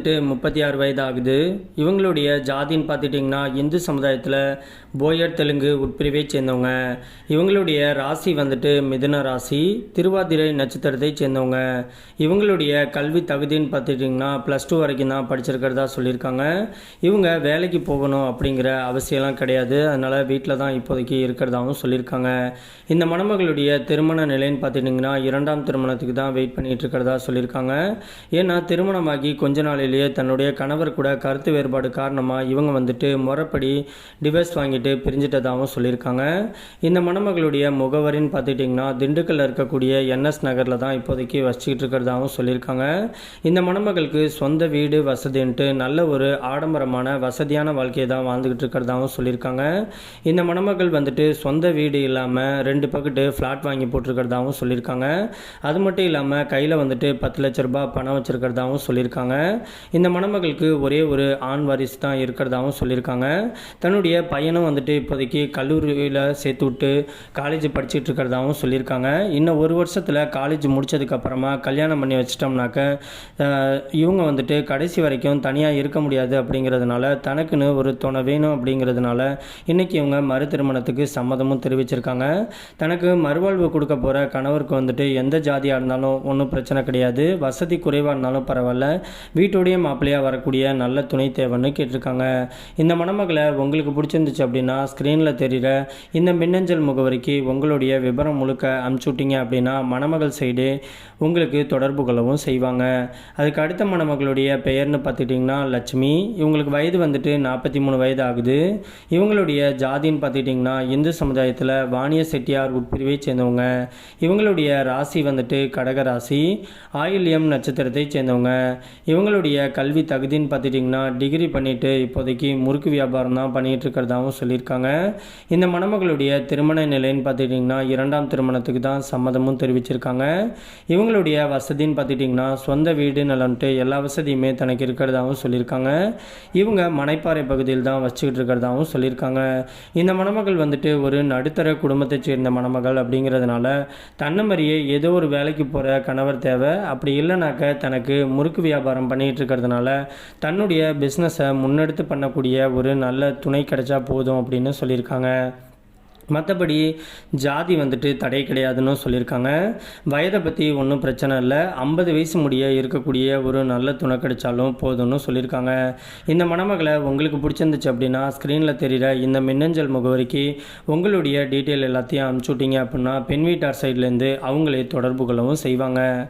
வந்துட்டு முப்பத்தி ஆறு வயது ஆகுது இவங்களுடைய ஜாதின்னு பார்த்துட்டிங்கன்னா இந்து சமுதாயத்தில் போயர் தெலுங்கு உட்பிரிவை சேர்ந்தவங்க. இவங்களுடைய ராசி வந்துட்டு மிதுன ராசி திருவாதிரை நட்சத்திரத்தை சேர்ந்தவங்க. இவங்களுடைய கல்வி தகுதின்னு பார்த்துட்டிங்கன்னா ப்ளஸ் டூ வரைக்கும் தான் படிச்சிருக்கிறதா சொல்லியிருக்காங்க. இவங்க வேலைக்கு போகணும் அப்படிங்கிற அவசியம்லாம் கிடையாது. அதனால் வீட்டில் தான் இப்போதைக்கு இருக்கிறதாகவும் சொல்லியிருக்காங்க. இந்த மணமகளுடைய திருமண நிலைன்னு பார்த்துட்டிங்கன்னா இரண்டாம் திருமணத்துக்கு தான் வெயிட் பண்ணிட்டு இருக்கிறதா சொல்லியிருக்காங்க. ஏன்னா திருமணமாகி கொஞ்ச நாளில் நாளிலேயே தன்னுடைய கணவர் கூட கருத்து வேறுபாடு காரணமாக இவங்க வந்துட்டு முறைப்படி டிவைஸ் வாங்கிட்டு பிரிஞ்சிட்டதாகவும் சொல்லியிருக்காங்க. இந்த மணமகளுடைய முகவரின்னு பார்த்துட்டிங்கன்னா திண்டுக்கல்ல இருக்கக்கூடிய என்எஸ் நகரில் தான் இப்போதைக்கு வச்சுக்கிட்டு இருக்கிறதாகவும் சொல்லியிருக்காங்க. இந்த மணமகளுக்கு சொந்த வீடு வசதின்ட்டு நல்ல ஒரு ஆடம்பரமான வசதியான வாழ்க்கையை தான் வாழ்ந்துக்கிட்டு இருக்கிறதாகவும் சொல்லியிருக்காங்க. இந்த மணமகள் வந்துட்டு சொந்த வீடு இல்லாமல் ரெண்டு பக்கெட்டு ஃப்ளாட் வாங்கி போட்டிருக்கிறதாகவும் சொல்லியிருக்காங்க. அது மட்டும் இல்லாமல் கையில் வந்துட்டு பத்து லட்ச ரூபாய் பணம் வச்சுருக்கிறதாகவும் சொல்லியிருக்காங்க. இந்த மணமகளுக்கு ஒரே ஒரு ஆண் வாரிசு தான் இருக்கிறதாகவும் சொல்லியிருக்காங்க. தன்னுடைய பையனும் வந்துட்டு இப்போதைக்கு கல்லூரியில் சேர்த்து விட்டு காலேஜ் படிச்சுட்டு இருக்கிறதாகவும் சொல்லியிருக்காங்க. இன்னும் ஒரு வருஷத்தில் காலேஜ் முடிச்சதுக்கப்புறமா கல்யாணம் பண்ணி வச்சிட்டோம்னாக்க இவங்க வந்துட்டு கடைசி வரைக்கும் தனியாக இருக்க முடியாது அப்படிங்கிறதுனால தனக்குன்னு ஒரு துணை வேணும் அப்படிங்கிறதுனால இன்னைக்கு இவங்க மறு திருமணத்துக்கு சம்மதமும் தெரிவிச்சிருக்காங்க. தனக்கு மறுவாழ்வு கொடுக்க போகிற கணவருக்கு வந்துட்டு எந்த ஜாதியாக இருந்தாலும் ஒன்றும் பிரச்சனை கிடையாது. வசதி குறைவாக இருந்தாலும் பரவாயில்ல. வீட்டோடைய மாப்பிள்ளையாக வரக்கூடிய நல்ல துணை தேவைன்னு கேட்டிருக்காங்க. இந்த மணமகளை உங்களுக்கு பிடிச்சிருந்துச்சு அப்படின்னா ஸ்க்ரீனில் தெரிகிற இந்த மின்னஞ்சல் முகவரிக்கு உங்களுடைய விவரம் முழுக்க அனுப்பிச்சு விட்டீங்க அப்படின்னா மணமகள் சைடு உங்களுக்கு தொடர்பு கொள்ளவும் செய்வாங்க. அதுக்கு அடுத்த மணமகளுடைய பெயர்னு பார்த்துட்டிங்கன்னா லட்சுமி. இவங்களுக்கு வயது வந்துட்டு நாற்பத்தி மூணு வயது ஆகுது. இவங்களுடைய ஜாதின்னு பார்த்துக்கிட்டிங்கன்னா இந்து சமுதாயத்தில் வாணிய செட்டியார் உட்பிரிவை சேர்ந்தவங்க. இவங்களுடைய ராசி வந்துட்டு கடக ராசி ஆயில்யம் நட்சத்திரத்தை சேர்ந்தவங்க. இவங்களுடைய கல்வி தகுதின்னு பார்த்துட்டிங்கன்னா டிகிரி பண்ணிவிட்டு இப்போதைக்கு முறுக்கு வியாபாரம் தான் பண்ணிகிட்டு இருக்கிறதாகவும் சொல்லியிருக்காங்க. இந்த மணமகளுடைய திருமண நிலைன்னு பார்த்துட்டிங்கன்னா இரண்டாம் திருமணத்துக்கு தான் சம்மதமும் தெரிவிச்சிருக்காங்க. இவங்களுடைய வசதின்னு பார்த்துட்டிங்கன்னா சொந்த வீடு நலன்ட்டு எல்லா வசதியுமே தனக்கு இருக்கிறதாகவும் சொல்லியிருக்காங்க. இவங்க மனைப்பாறை பகுதியில் தான் வச்சுக்கிட்டு இருக்கிறதாகவும் சொல்லியிருக்காங்க. இந்த மணமகள் வந்துட்டு ஒரு நடுத்தர குடும்பத்தைச் சேர்ந்த மணமகள் அப்படிங்கிறதுனால தன்ன மாதிரியே ஏதோ ஒரு வேலைக்கு போகிற கணவர் தேவை. அப்படி இல்லைனாக்க தனக்கு முறுக்கு வியாபாரம் பண்ணிகிட்டு இருக்கிறதுனால தன்னுடைய பிஸ்னஸை முன்னெடுத்து பண்ணக்கூடிய ஒரு நல்ல துணை கிடைச்சா போதும் அப்படின்னு சொல்லியிருக்காங்க. மற்றபடி ஜாதி வந்துட்டு தடை கிடையாதுன்னு சொல்லியிருக்காங்க. வயதை பற்றி ஒன்றும் பிரச்சனை இல்லை. ஐம்பது வயசு முடிய இருக்கக்கூடிய ஒரு நல்ல துணை கிடைச்சாலும் போதும்னு சொல்லியிருக்காங்க. இந்த மணமகளை உங்களுக்கு பிடிச்சிருந்துச்சு அப்படின்னா ஸ்க்ரீனில் தெரிகிற இந்த மின்னஞ்சல் முகவரிக்கு உங்களுடைய டீட்டெயில் எல்லாத்தையும் அனுப்பிச்சுட்டிங்க அப்படின்னா பெண் வீட்டார் சைட்லேருந்து அவங்களே தொடர்பு கொள்ளவும் செய்வாங்க.